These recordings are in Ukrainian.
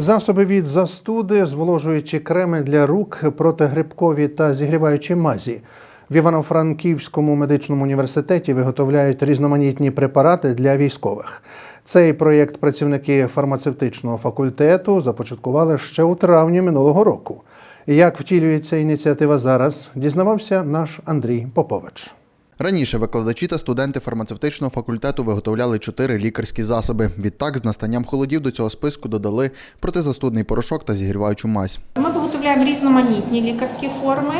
Засоби від застуди, зволожуючі креми для рук, протигрибкові та зігріваючі мазі. В Івано-Франківському медичному університеті виготовляють різноманітні препарати для військових. Цей проєкт працівники фармацевтичного факультету започаткували ще у травні минулого року. Як втілюється ініціатива зараз, дізнавався наш Андрій Попович. Раніше викладачі та студенти фармацевтичного факультету виготовляли чотири лікарські засоби. Відтак, з настанням холодів до цього списку додали протизастудний порошок та зігріваючу мазь. Ми виготовляємо різноманітні лікарські форми,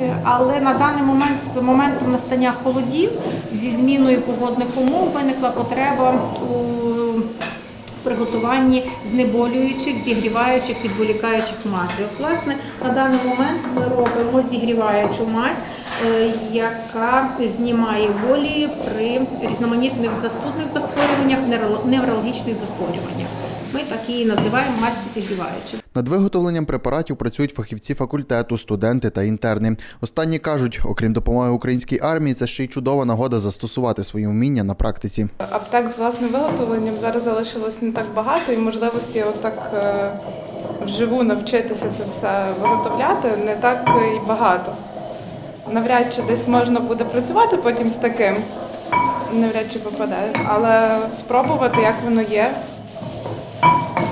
е, але на даний момент з моментом настання холодів зі зміною погодних умов виникла потреба у приготуванні знеболюючих, зігріваючих, відволікаючих мазів. Власне, на даний момент ми робимо зігріваючу мазь, яка знімає болі при різноманітних застудних захворюваннях, неврологічних захворюваннях. Ми так її називаємо мазь зігріваюча. Над виготовленням препаратів працюють фахівці факультету, студенти та інтерни. Останні кажуть, окрім допомоги українській армії, це ще й чудова нагода застосувати свої вміння на практиці. Аптек з власним виготовленням зараз залишилось не так багато, і можливості отак е, вживу навчитися це все виготовляти не так і багато. Навряд чи десь можна буде працювати потім з таким, навряд чи попаде, але спробувати, як воно є,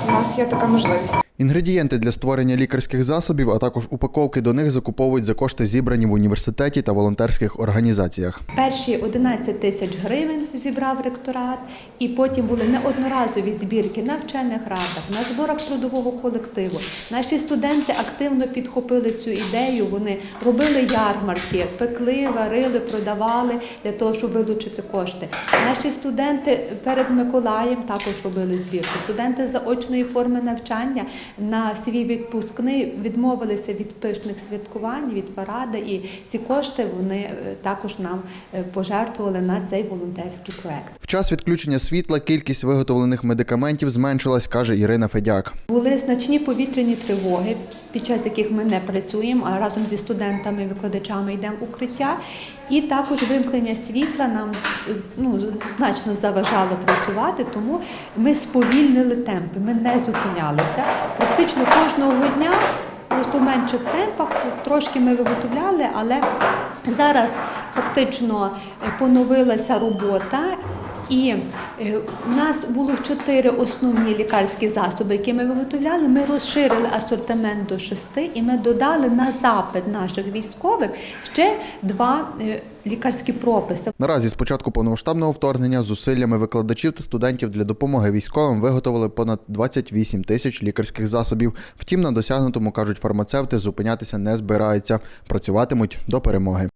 у нас є така можливість. Інгредієнти для створення лікарських засобів, а також упаковки до них закуповують за кошти зібрані в університеті та волонтерських організаціях. Перші 11 тисяч гривень зібрав ректорат, і потім були неодноразові збірки на вчених радах, на зборах трудового колективу. Наші студенти активно підхопили цю ідею. Вони робили ярмарки, пекли, варили, продавали для того, щоб вилучити кошти. Наші студенти перед Миколаєм також робили збірку. Студенти заочної форми навчання на свій відпускний відмовилися від пишних святкувань, від паради, і ці кошти вони е, також нам е, пожертвували на цей волонтерський проект. В час відключення світла кількість виготовлених медикаментів зменшилась, каже Ірина Федяк. Були значні повітряні тривоги, під час яких ми не працюємо, а разом зі студентами, викладачами йдемо в укриття. І також вимкнення світла нам ну, значно заважало працювати, тому ми сповільнили темпи, ми не зупинялися. Практично кожного дня, просто в менших темпах, трошки ми виготовляли, але зараз фактично поновилася робота. І е, у нас було чотири основні лікарські засоби, які ми виготовляли. Ми розширили асортимент до шести, і ми додали на запит наших військових ще два е, лікарські прописи. Наразі з початку повномасштабного вторгнення зусиллями викладачів та студентів для допомоги військовим виготовили понад 28 тисяч лікарських засобів. Втім, на досягнутому кажуть фармацевти, зупинятися не збираються, працюватимуть до перемоги.